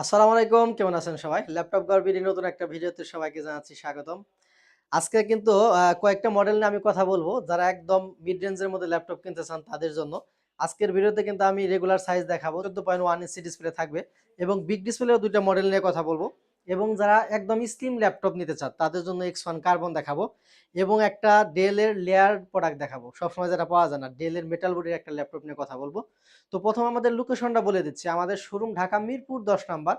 আসসালামু আলাইকুম, কেমন আছেন সবাই? ল্যাপটপ গার্বির নতুন একটা ভিডিওতে সবাইকে জানাচ্ছি স্বাগতম। আজকে কিন্তু কয়েকটা মডেল নিয়ে আমি কথা বলব। যারা একদম মিড রেঞ্জের মধ্যে ল্যাপটপ কিনতে চান তাদের জন্য। আজকের ভিডিওতে কিন্তু আমি রেগুলার সাইজ দেখাবো। চোদ্দ পয়েন্ট ওয়ান ইঞ্চি ডিসপ্লে থাকবে এবং বিগ ডিসপ্লেও দুইটা মডেল নিয়ে কথা বলব। এবং যারা একদম স্লিম ল্যাপটপ নিতে চান, তাদের জন্য এক্স ওয়ান কার্বন দেখাবো এবং একটা ডেলের লেয়ার প্রোডাক্ট দেখাবো। সবসময় যেটা পাওয়া যায় না ডেলের মেটাল বডির একটা ল্যাপটপ নিয়ে কথা বলব। তো প্রথম আমাদের লোকেশনটা বলে দিচ্ছি। আমাদের শোরুম ঢাকা মিরপুর দশ নাম্বার,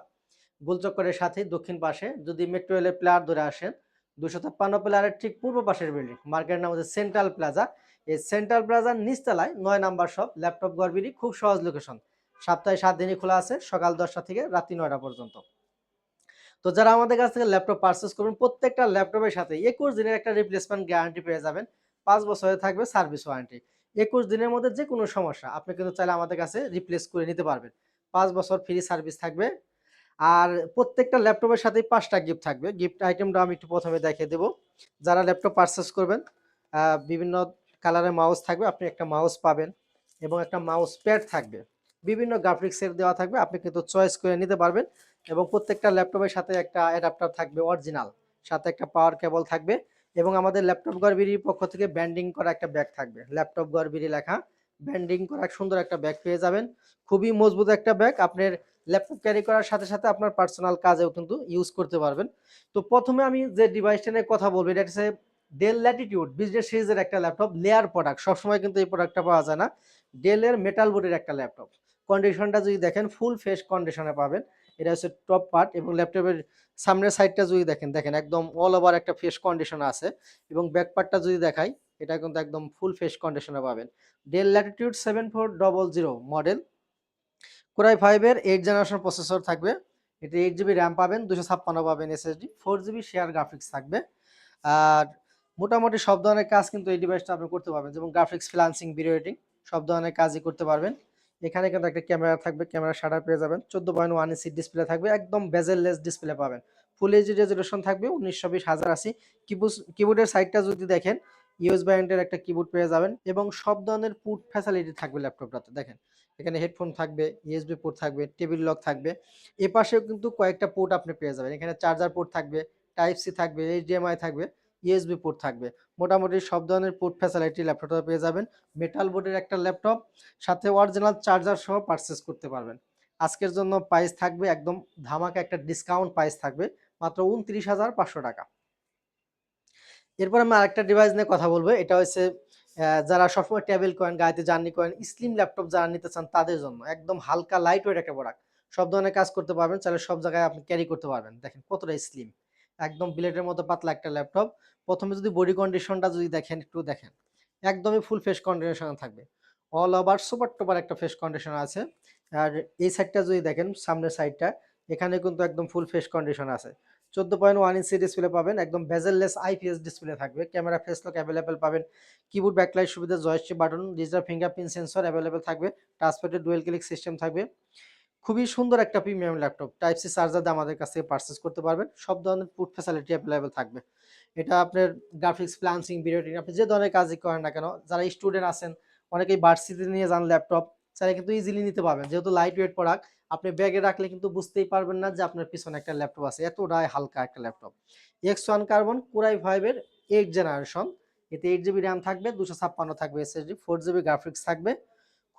গোলচক্করের সাথে দক্ষিণ পাশে। যদি মেট্রো রেলের প্লেয়ার ধরে আসেন, দুশো ছাপ্পান্ন প্লেয়ারের ঠিক পূর্ব পাশের বিল্ডিং মার্কেটের নাম হচ্ছে সেন্ট্রাল প্লাজা এই সেন্ট্রাল প্লাজার নিচতলায় নয় নাম্বার শপ ল্যাপটপ গড়বিরি খুব সহজ লোকেশন সপ্তাহে সাত দিনই খোলা আছে, সকাল দশটা থেকে রাত্রি নয়টা পর্যন্ত। তো যারা আমাদের কাছ থেকে ল্যাপটপ পারচেস করবেন, প্রত্যেকটা ল্যাপটপের সাথে একুশ দিনের একটা রিপ্লেসমেন্ট গ্যারান্টি পেয়ে যাবেন। পাঁচ বছরে থাকবে সার্ভিস ওয়ারেন্টি একুশ দিনের মধ্যে যে কোনো সমস্যা, আপনি কিন্তু চাইলে আমাদের কাছে রিপ্লেস করে নিতে পারবেন। পাঁচ বছর ফ্রি সার্ভিস থাকবে। আর প্রত্যেকটা ল্যাপটপের সাথেই পাঁচটা গিফট থাকবে। গিফট আইটেমটা আমি একটু প্রথমে দেখিয়ে দেবো। যারা ল্যাপটপ পারচেস করবেন বিভিন্ন কালারের মাউস থাকবে, আপনি একটা মাউস পাবেন এবং একটা মাউস প্যাড থাকবে। বিভিন্ন গ্রাফিক্সের দেওয়া থাকবে, আপনি কিন্তু চয়েস করে নিতে পারবেন। এবং প্রত্যেকটা ল্যাপটপের সাথে একটা অ্যাডাপ্টার থাকবে অরিজিনাল সাথে একটা পাওয়ার কেবল থাকবে এবং আমাদের ল্যাপটপ গড়বিরির পক্ষ থেকে ব্যান্ডিং করা একটা ব্যাগ থাকবে। ল্যাপটপ গড়বিরি লেখা। ব্যান্ডিং করা সুন্দর একটা ব্যাগ পেয়ে যাবেন। খুবই মজবুত একটা ব্যাগ আপনার ল্যাপটপ ক্যারি করার সাথে সাথে আপনার পার্সোনাল কাজেও কিন্তু ইউজ করতে পারবেন। তো প্রথমে আমি যে ডিভাইসটা নিয়ে কথা বলব, এটা হচ্ছে ডেল ল্যাটিটিউড বিজনেস সিরিজের একটা ল্যাপটপ লেয়ার প্রোডাক্ট সবসময় কিন্তু এই প্রোডাক্টটা পাওয়া যায় না। ডেলের মেটাল বোর্ডের একটা ল্যাপটপ কন্ডিশনটা যদি দেখেন ফুল ফ্রেশ কন্ডিশনে পাবেন। এটা হচ্ছে টপ পার্ট এবং ল্যাপটপের সামনের সাইডটা যদি দেখেন দেখেন একদম অল ওভার একটা ফ্রেশ কন্ডিশন আছে এবং ব্যাক পার্টটা যদি দেখাই, এটা কিন্তু একদম ফুল ফ্রেশ কন্ডিশনে পাবেন। Dell latitude seven four double zero model core i ফাইভের এইট জেনারেশন প্রসেসর থাকবে এতে এইট জিবি র্যাম পাবেন দুশো ছাপ্পান্ন পাবেন SSD four GB share graphics থাকবে। আর মোটামুটি সব ধরনের কাজ কিন্তু এই ডিভাইসটা আপনি করতে পারবেন, যেমন গ্রাফিক্স ফ্রিলান্সিং ভিডিও এডিটিং সব ধরনের কাজই করতে পারবেন। এখানে কিন্তু একটা ক্যামেরা থাকবে, ক্যামেরা শাটার পেয়ে যাবেন। চোদ্দ পয়েন্ট ওয়ান ইঞ্চি ডিসপ্লে থাকবে, একদম বেজেললেস ডিসপ্লে পাবেন। ফুল এইচডি রেজলিউশন থাকবে, উনিশশো বিশ হাজার আশি। কিবোর্ড কিবোর্ডের সাইডটা যদি দেখেন ইউএস ব্যান্ডের একটা কিবোর্ড পেয়ে যাবেন এবং সব ধরনের পুট ফ্যাসিলিটি থাকবে ল্যাপটপটাতে দেখেন, এখানে হেডফোন থাকবে ইউএসবি পোর্ট থাকবে টেবিল লক থাকবে। এ পাশেও কিন্তু কয়েকটা পোর্ট আপনি পেয়ে যাবেন। এখানে চার্জার পোর্ট থাকবে টাইপ সি থাকবে এইচডিএমআই থাকবে। ইউএসবি পোর্ট থাকবে। মোটামুটি সব ধরনের পোর্ট ফ্যাসিলিটি ল্যাপটপে পেয়ে যাবেন। মেটাল বোর্ডের একটা ল্যাপটপ সাথে অরিজিনাল চার্জার সহ পারচেস করতে পারবেন। আজকের জন্য প্রাইস থাকবে একদম ধামাকা একটা ডিসকাউন্ট প্রাইস থাকবে, মাত্র উনত্রিশ হাজার পাঁচশো টাকা। এরপর আমি আরেকটা ডিভাইস নিয়ে কথা বলব, এটা হচ্ছে যারা সবসময় ট্যাবেল কয়েন গাড়িতে জার্নি কয়েন স্লিম ল্যাপটপ যারা নিতে চান তাদের জন্য। একদম হালকা লাইট ওয়েট একটা প্রোডাক্ট সব ধরনের কাজ করতে পারবেন, চাইলে সব জায়গায় আপনি ক্যারি করতে পারবেন। দেখেন কতটা স্লিম একদম বিলেটের মতো পাতলা একটা ল্যাপটপ। প্রথমে যদি বডি কন্ডিশনটা যদি দেখেন, একটু দেখেন। একদমই ফুল ফেস কন্ডিশন থাকবে। অল ওভার সুপার টুপার একটা ফেস কন্ডিশন আছে। আর এই সাইডটা যদি দেখেন, সামনের সাইডটা এখানে কিন্তু একদম ফুল ফেস কন্ডিশন আছে। চোদ্দ পয়েন্ট ওয়ান ইঞ্চি ডিসপ্লে পাবেন, একদম বেজেললেস আইপিএস ডিসপ্লে থাকবে। ক্যামেরা ফেস লক অ্যাভেলেবেল পাবেন। কিবোর্ড ব্যাকলাইট সুবিধা joystick button digital fingerprint sensor available থাকবে। টাচপ্যাডের ডুয়েল ক্লিক সিস্টেম থাকবে। খুবই সুন্দর একটা premium laptop type C charger দিয়ে আমাদের কাছ থেকে পারচেস করতে পারবেন। সব ধরনের পুট ফ্যাসিলিটি অ্যাভেলেবেল থাকবে। এটা আপনার গ্রাফিক্স প্লান্সিং ভিডিও আপনি যে ধরনের কাজই করেন না কেন, যারা স্টুডেন্ট আছেন, অনেকেই ভার্সিটি নিয়ে যান ল্যাপটপ চাইলে কিন্তু ইজিলি নিতে পারবেন। যেহেতু লাইট ওয়েট প্রোডাক্ট আপনি ব্যাগে রাখলে কিন্তু বুঝতেই পারবেন না যে আপনার পিছনে একটা ল্যাপটপ আছে। এতটাই হালকা একটা laptop X one carbon core i ফাইভের এইট জেনারেশন এতে এইট জিবি র্যাম থাকবে, দুশো ছাপ্পান্ন থাকবে এসএসডি ফোর জিবি গ্রাফিক্স থাকবে।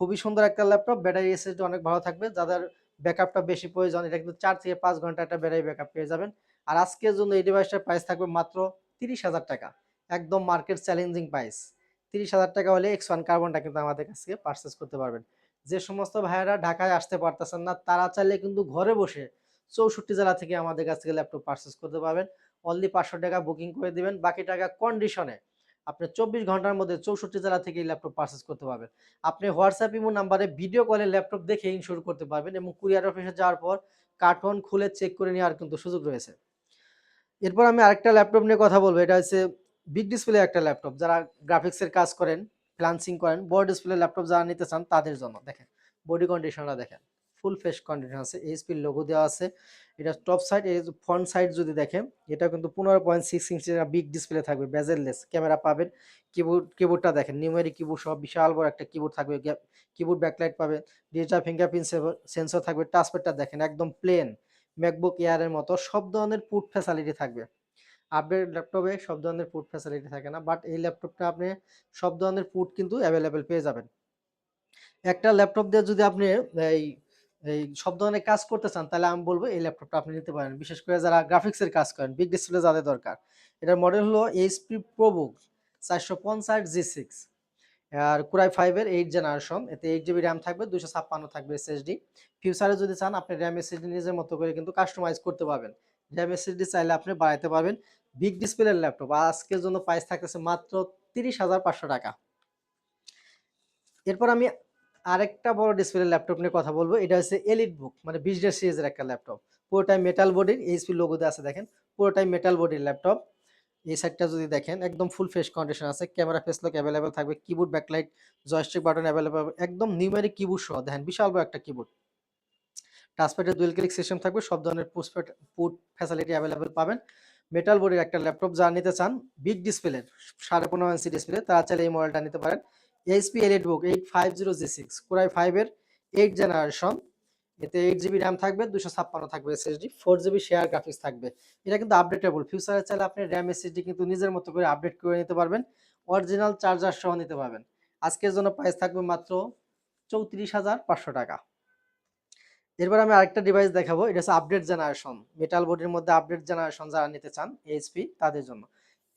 খুবই সুন্দর একটা ল্যাপটপ। ব্যাটারি এসএসডি অনেক ভালো থাকবে। যাদের ব্যাকআপটা বেশি প্রয়োজন, এটা কিন্তু চার থেকে পাঁচ ঘণ্টা একটা ব্যাটারি ব্যাকআপ পেয়ে যাবেন। আর আজকের জন্য এই ডিভাইসটার প্রাইস থাকবে মাত্র তিরিশ হাজার টাকা। একদম মার্কেট চ্যালেঞ্জিং প্রাইস তিরিশ হাজার টাকা হলে এক্স ওয়ান কার্বনটা কিন্তু আমাদের কাছ থেকে পারচেস করতে পারবেন। যে সমস্ত ভাইয়েরা ঢাকায় আসতে পারতেছেন না, তারা চাইলে কিন্তু ঘরে বসে চৌষট্টি জেলা থেকে আমাদের কাছ থেকে ল্যাপটপ পারচেস করতে পারবেন। অনলি পাঁচশো টাকা বুকিং করে দিবেন। বাকি টাকা কন্ডিশনে আপনি চব্বিশ ঘণ্টার মধ্যে চৌষট্টি জেলা থেকে ল্যাপটপ পারচেস করতে পারবেন। আপনি হোয়াটসঅ্যাপ ইমো নাম্বারে ভিডিও কলে ল্যাপটপ দেখে ইনশোর করতে পারবেন এবং কুরিয়ার অফিসে যাওয়ার পর কার্টন খুলে চেক করে নেওয়ার কিন্তু সুযোগ রয়েছে। এরপর আমি আরেকটা ল্যাপটপ নিয়ে কথা বলব। এটা হচ্ছে বিগ ডিসপ্লে একটা ল্যাপটপ যারা গ্রাফিক্সের কাজ করেন ফ্লান্সিং করেন, বড় ডিসপ্লে ল্যাপটপ যারা নিতে চান তাদের জন্য। দেখেন বডি কন্ডিশনটা দেখেন। ফুল ফেস কন্ডিশন আছে এইচপির লোগো দেওয়া আছে। এটা টপ সাইড এই ফ্রন্ট সাইড যদি দেখেন, এটা কিন্তু পনেরো পয়েন্ট সিক্স ইঞ্চের বিগ ডিসপ্লে থাকবে বেজেললেস ক্যামেরা পাবেন। কিবোর্ড কিবোর্ডটা দেখেন নিউমেরিক কিবোর্ড সহ বিশাল বড় একটা কিবোর্ড থাকবে কিবোর্ড ব্যাকলাইট পাবে ডিজিটাল ফিঙ্গারপ্রিন্ট সেন্সর থাকবে টাচপ্যাডটা দেখেন, একদম প্লেন ম্যাকবুক এয়ারের মতো, সব ধরনের পুট ফ্যাসিলিটি থাকবে। আপডেট ল্যাপটপে সব ধরনের পুট ফ্যাসিলিটি থাকে না বাট এই ল্যাপটপটা আপনি সব ধরনের পুট কিন্তু অ্যাভেলেবেল পেয়ে যাবেন। একটা ল্যাপটপ দিয়ে যদি আপনি এই এই সব ধরনের কাজ করতে চান, তাহলে আমি বলব এই ল্যাপটপটা আপনি নিতে পারেন। বিশেষ করে যারা গ্রাফিক্সের কাজ করেন বিগ ডিসপ্লে যাদের দরকার। এটার মডেল হলো এইচপি প্রোবুক চারশো পঞ্চাশ জি সিক্স আর কুরাই ফাইভের এইট জেনারেশন এতে এইট জিবি র্যাম থাকবে দুশো ছাপ্পান্ন থাকবে এসএসডি ফিউচারে যদি চান, আপনি র্যাম এসএসডি নিজের মতো করে কিন্তু কাস্টমাইজ করতে পারবেন। র্যাম এসএসডি চাইলে আপনি বাড়াইতে পারবেন। বিগ ডিসপ্লের ল্যাপটপ আজকের জন্য প্রাইস থাকতেছে মাত্র তিরিশ হাজার পাঁচশো টাকা। এরপর আমি আরেকটা বড় ডিসপ্লে ল্যাপটপ নিয়ে কথা বলব। এটা হচ্ছে এলিট বুক মানে বিজনেস সিরিজের একটা ল্যাপটপ পুরোটাই মেটাল বডির এইচপি লোগোতে আছে দেখেন। পুরোটাই মেটাল বডির ল্যাপটপ এই সাইডটা যদি দেখেন, একদম ফুল ফ্রেশ কন্ডিশন আছে। ক্যামেরা ফেস লক অ্যাভেলেবেল থাকবে keyboard backlight joystick button available একদম নিউমেরিক কিবোর্ড সহ। দেখেন, বিশাল বড় একটা কিবোর্ড টাচপ্যাডের দুয়েল ক্লিক সিস্টেম থাকবে। সব ধরনের পুশপ্যাড পুট ফ্যাসিলিটি অ্যাভেলেবেল পাবেন। মেটাল বডির একটা ল্যাপটপ যারা নিতে চান বিগ ডিসপ্লের সাড়ে পনেরো ইঞ্চি ডিসপ্লে তারা চাইলে এই মডেলটা নিতে পারেন। HP EliteBook eight five zero G six core i ফাইভের এইট জেনারেশন এতে এইট জিবি র্যাম থাকবে দুশো ছাপ্পান্ন থাকবে SSD four GB share graphics থাকবে। এটা কিন্তু আপডেটেবল ফিউচারে চাইলে আপনি র্যাম এসএসডি কিন্তু নিজের মতো করে আপডেট করে নিতে পারবেন। অরিজিনাল চার্জার সহ নিতে পারবেন। আজকের জন্য প্রাইস থাকবে মাত্র চৌত্রিশ হাজার পাঁচশো টাকা। এরপর আমি আরেকটা ডিভাইস দেখাবো। এটা হচ্ছে আপডেট জেনারেশন মেটাল বডির মধ্যে আপডেট জেনারেশন যারা নিতে চান এইচপি তাদের জন্য।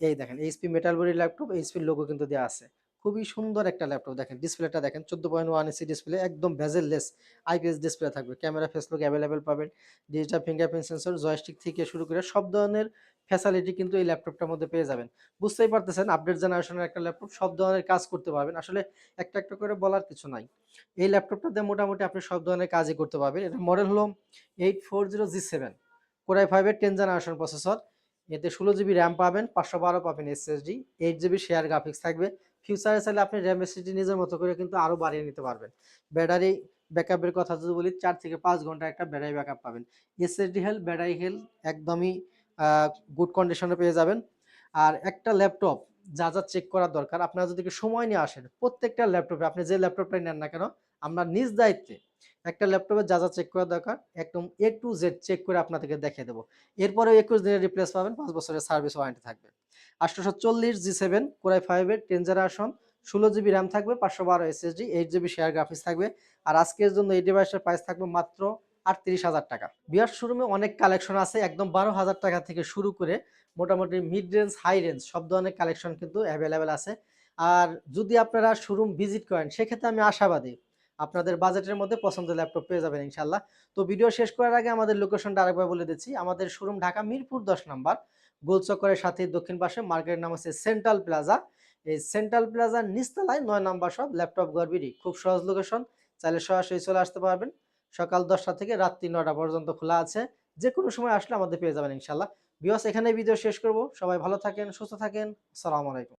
এই দেখেন এইচপি মেটাল বডির ল্যাপটপ এইচপির লোগো কিন্তু দেওয়া আছে। খুবই সুন্দর একটা ল্যাপটপ দেখেন। ডিসপ্লেটা দেখেন, চোদ্দ পয়েন্ট ওয়ান ইসি ডিসপ্লে একদম ভেজেললেস আইপিএস ডিসপ্লে থাকবে। ক্যামেরা ফেসলুক অ্যাভেলেবেল পাবেন। ডিজিটাল ফিঙ্গারপ্রিন্ট সেন্সর জয়স্টিক থেকে শুরু করে সব ধরনের ফ্যাসিলিটি কিন্তু এই ল্যাপটপটার মধ্যে পেয়ে যাবেন। বুঝতেই পারতেছেন আপডেট জেনারেশনের একটা ল্যাপটপ সব ধরনের কাজ করতে পারবেন। আসলে একটা একটা করে বলার কিছু নাই। এই ল্যাপটপটাতে মোটামুটি আপনি সব ধরনের কাজই করতে পারবেন। এটা মডেল হলো eight four zero G seven core i ফাইভের টেন জেনারেশন প্রসেসর এতে ষোলো জিবি র্যাম পাবেন, পাঁচশো বারো পাবেন SSD eight GB share graphics থাকবে। ফিউচারে চাইলে আপনি র্যাম এসএসডি নিজের মতো করে কিন্তু আরও বাড়িয়ে নিতে পারবেন। ব্যাটারি ব্যাকআপের কথা যদি বলি, চার থেকে পাঁচ ঘণ্টা একটা ব্যাটারি ব্যাকআপ পাবেন। এসএসডি হেল ব্যাটারি হেল একদমই গুড কন্ডিশনে পেয়ে যাবেন। আর একটা ল্যাপটপ যা যা চেক করার দরকার, আপনারা যদি সময় নিয়ে আসেন, প্রত্যেকটা ল্যাপটপে আপনি যে ল্যাপটপটাই নেন না কেন, আমরা নিজ দায়িত্বে একটা ল্যাপটপে যা যা চেক করা দরকার, একদম এ টু জেড চেক করে আপনাদেরকে দেখিয়ে দেবো। এরপরে একুশ দিনের রিপ্লেস পাবেন, পাঁচ বছরের সার্ভিস ওয়ারেন্টি থাকবে। আটশোশো চল্লিশ জি সেভেন, কোরাই ফাইভের টেন জেনারেশন ষোলো জিবি র্যাম থাকবে, পাঁচশো বারো SSD eight GB share graphics থাকবে। আর আজকের জন্য এই ডিভাইসের প্রাইস থাকবে মাত্র আটত্রিশ হাজার টাকা। বিয়ার শোরুমে অনেক কালেকশন আছে, একদম বারো হাজার টাকা থেকে শুরু করে মোটামুটি মিড রেঞ্জ হাই রেঞ্জ সব ধরনের কালেকশন কিন্তু অ্যাভেলেবেল আছে। আর যদি আপনারা শোরুম ভিজিট করেন, সেক্ষেত্রে আমি আশাবাদী আপনাদের বাজেটের মধ্যে পছন্দের ল্যাপটপ পেয়ে যাবেন ইনশাল্লাহ তো ভিডিও শেষ করার আগে আমাদের লোকেশনটা আরেকবার বলে দিচ্ছি। আমাদের শোরুম ঢাকা মিরপুর দশ নম্বর। গোলচক্করের সাথে দক্ষিণ পাশে মার্কেটের নাম আছে সেন্ট্রাল প্লাজা। এই সেন্ট্রাল প্লাজার নিচতলায় নয় নাম্বার সব ল্যাপটপ গর্বিরই খুব সহজ লোকেশন চাইলে সরাসরি চলে আসতে পারবেন। সকাল দশটা থেকে রাত্রি নটা পর্যন্ত খোলা আছে। যে কোনো সময় আসলে আমাদের পেয়ে যাবেন ইনশাল্লাহ বিয়স এখানে ভিডিও শেষ করব। সবাই ভালো থাকেন, সুস্থ থাকেন। সালাম আলাইকুম।